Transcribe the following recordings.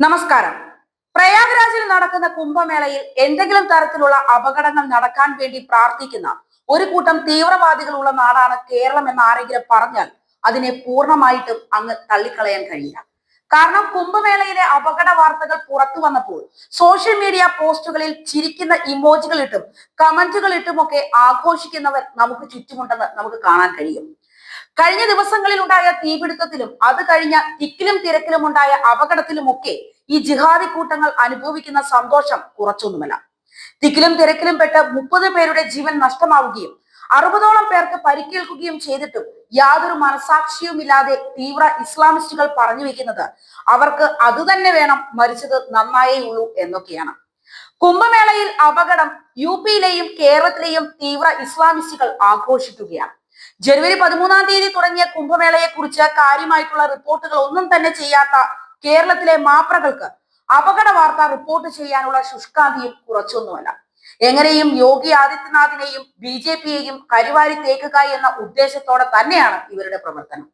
നമസ്കാരം. പ്രയാഗ്രാജിൽ നടക്കുന്ന കുംഭമേളയിൽ എന്തെങ്കിലും തരത്തിലുള്ള അപകടങ്ങൾ നടക്കാൻ വേണ്ടി പ്രാർത്ഥിക്കുന്ന ഒരു കൂട്ടം തീവ്രവാദികളുള്ള നാടാണ് കേരളം എന്ന് ആരെങ്കിലും പറഞ്ഞാൽ അതിനെ പൂർണമായിട്ടും അങ്ങ് തള്ളിക്കളയാൻ കഴിയില്ല. കാരണം കുംഭമേളയിലെ അപകട വാർത്തകൾ പുറത്തു വന്നപ്പോൾ സോഷ്യൽ മീഡിയ പോസ്റ്റുകളിൽ ചിരിക്കുന്ന ഇമോജികൾ ഇട്ടും കമന്റുകൾ ആഘോഷിക്കുന്നവർ നമുക്ക് ചുറ്റുമുണ്ടെന്ന് നമുക്ക് കാണാൻ കഴിയും. കഴിഞ്ഞ ദിവസങ്ങളിൽ ഉണ്ടായ തീപിടുത്തത്തിലും അത് കഴിഞ്ഞ തിക്കിലും തിരക്കിലും ഉണ്ടായ അപകടത്തിലുമൊക്കെ ഈ ജിഹാദി കൂട്ടങ്ങൾ അനുഭവിക്കുന്ന സന്തോഷം കുറച്ചൊന്നുമല്ല. തിക്കിലും തിരക്കിലും പെട്ട് മുപ്പത് പേരുടെ ജീവൻ നഷ്ടമാവുകയും അറുപതോളം പേർക്ക് പരിക്കേൽക്കുകയും ചെയ്തിട്ടും യാതൊരു മനസാക്ഷിയുമില്ലാതെ തീവ്ര ഇസ്ലാമിസ്റ്റുകൾ പറഞ്ഞു വെക്കുന്നത് അവർക്ക് അത് തന്നെ വേണം മരിച്ചത് നന്നായേ ഉള്ളൂ എന്നൊക്കെയാണ്. കുംഭമേളയിൽ അപകടം യു പിയിലെയും കേരളത്തിലെയും തീവ്ര ഇസ്ലാമിസ്റ്റുകൾ ആഘോഷിക്കുകയാണ്. ജനുവരി പതിമൂന്നാം തീയതി തുടങ്ങിയ കുംഭമേളയെ കുറിച്ച് കാര്യമായിട്ടുള്ള റിപ്പോർട്ടുകൾ ഒന്നും തന്നെ ചെയ്യാത്ത കേരളത്തിലെ മാപ്രകൾക്ക് അപകട വാർത്ത റിപ്പോർട്ട് ചെയ്യാനുള്ള ശുഷ്കാന്തിയും കുറച്ചൊന്നുമല്ല. എങ്ങനെയും യോഗി ആദിത്യനാഥിനെയും ബി ജെ പിയെയും കരിവാരി തേക്കുക എന്ന ഉദ്ദേശത്തോടെ തന്നെയാണ് ഇവരുടെ പ്രവർത്തനം.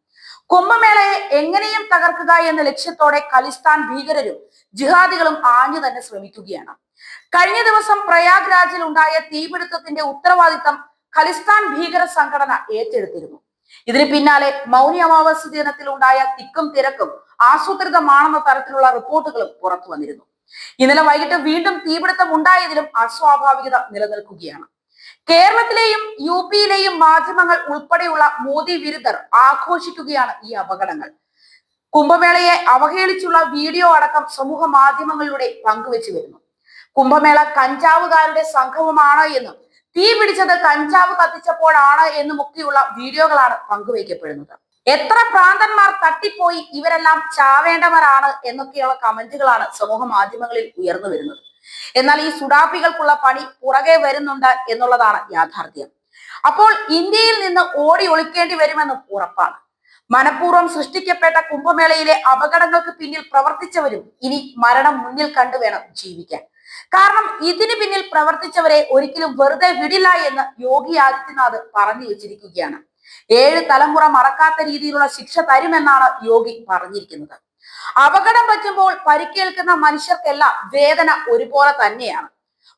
കുംഭമേളയെ എങ്ങനെയും തകർക്കുക എന്ന ലക്ഷ്യത്തോടെ കലിസ്ഥാൻ ഭീകരരും ജിഹാദികളും ആഞ്ഞു തന്നെ ശ്രമിക്കുകയാണ്. കഴിഞ്ഞ ദിവസം പ്രയാഗ് രാജിൽ ഉണ്ടായ തീപിടുത്തത്തിന്റെ ഉത്തരവാദിത്തം ഖലിസ്ഥാൻ ഭീകര സംഘടന ഏറ്റെടുത്തിരുന്നു. ഇതിന് പിന്നാലെ മൗനി അമാവാസി ദിനത്തിൽ ഉണ്ടായ തിക്കും തിരക്കും ആസൂത്രിതമാണെന്ന തരത്തിലുള്ള റിപ്പോർട്ടുകളും പുറത്തു വന്നിരുന്നു. ഇന്നലെ വൈകിട്ട് വീണ്ടും തീപിടുത്തം ഉണ്ടായതിലും അസ്വാഭാവികത നിലനിൽക്കുകയാണ്. കേരളത്തിലെയും യു പിയിലെയും മാധ്യമങ്ങൾ ഉൾപ്പെടെയുള്ള മോദി വിരുദ്ധർ ആഘോഷിക്കുകയാണ് ഈ അപകടങ്ങൾ. കുംഭമേളയെ അവഹേളിച്ചുള്ള വീഡിയോ അടക്കം സമൂഹ മാധ്യമങ്ങളിലൂടെ പങ്കുവെച്ചു വരുന്നു. കുംഭമേള കഞ്ചാവുകാരുടെ സംഘവുമാണ് എന്നും തീ പിടിച്ചത് കഞ്ചാവ് കത്തിച്ചപ്പോഴാണ് എന്നുമൊക്കെയുള്ള വീഡിയോകളാണ് പങ്കുവയ്ക്കപ്പെടുന്നത്. എത്ര പ്രാന്തന്മാർ തട്ടിപ്പോയി ഇവരെല്ലാം ചാവേണ്ടവരാണ് എന്നൊക്കെയുള്ള കമന്റുകളാണ് സമൂഹ മാധ്യമങ്ങളിൽ ഉയർന്നു വരുന്നത്. എന്നാൽ ഈ സുഡാപ്പികൾക്കുള്ള പണി പുറകെ വരുന്നുണ്ട് എന്നുള്ളതാണ് യാഥാർത്ഥ്യം. അപ്പോൾ ഇന്ത്യയിൽ നിന്ന് ഓടി ഒളിക്കേണ്ടി വരുമെന്നും ഉറപ്പാണ്. മനഃപൂർവം സൃഷ്ടിക്കപ്പെട്ട കുംഭമേളയിലെ അപകടങ്ങൾക്ക് പിന്നിൽ പ്രവർത്തിച്ചവരും ഇനി മരണം മുന്നിൽ കണ്ടു വേണം ജീവിക്കാൻ. കാരണം ഇതിന് പിന്നിൽ പ്രവർത്തിച്ചവരെ ഒരിക്കലും വെറുതെ വിടില്ല എന്ന് യോഗി ആദിത്യനാഥ് പറഞ്ഞു വെച്ചിരിക്കുകയാണ്. ഏഴ് തലമുറ മറക്കാത്ത രീതിയിലുള്ള ശിക്ഷ തരുമെന്നാണ് യോഗി പറഞ്ഞിരിക്കുന്നത്. അപകടം പറ്റുമ്പോൾ പരിക്കേൽക്കുന്ന മനുഷ്യർക്കെല്ലാം വേദന ഒരുപോലെ തന്നെയാണ്.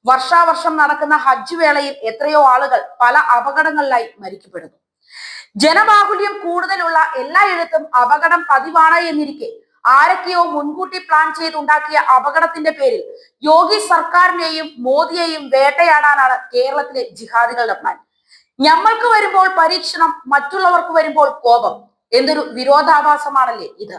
വർഷാവർഷം നടക്കുന്ന ഹജ്ജ് വേളയിൽ എത്രയോ ആളുകൾ പല അപകടങ്ങളിലായി മരിക്കപ്പെടുന്നു. ജനബാഹുല്യം കൂടുതലുള്ള എല്ലായിടത്തും അപകടം പതിവാണ് എന്നിരിക്കെ ആരൊക്കെയോ മുൻകൂട്ടി പ്ലാൻ ചെയ്തുണ്ടാക്കിയ അപകടത്തിന്റെ പേരിൽ യോഗി സർക്കാരിനെയും മോദിയെയും വേട്ടയാടാനാണ് കേരളത്തിലെ ജിഹാദികളുടെ പ്ലാൻ ഞമ്മൾക്ക് വരുമ്പോൾ പരീക്ഷണം മറ്റുള്ളവർക്ക് വരുമ്പോൾ കോപം. എന്തൊരു വിരോധാഭാസമാണല്ലേ ഇത്.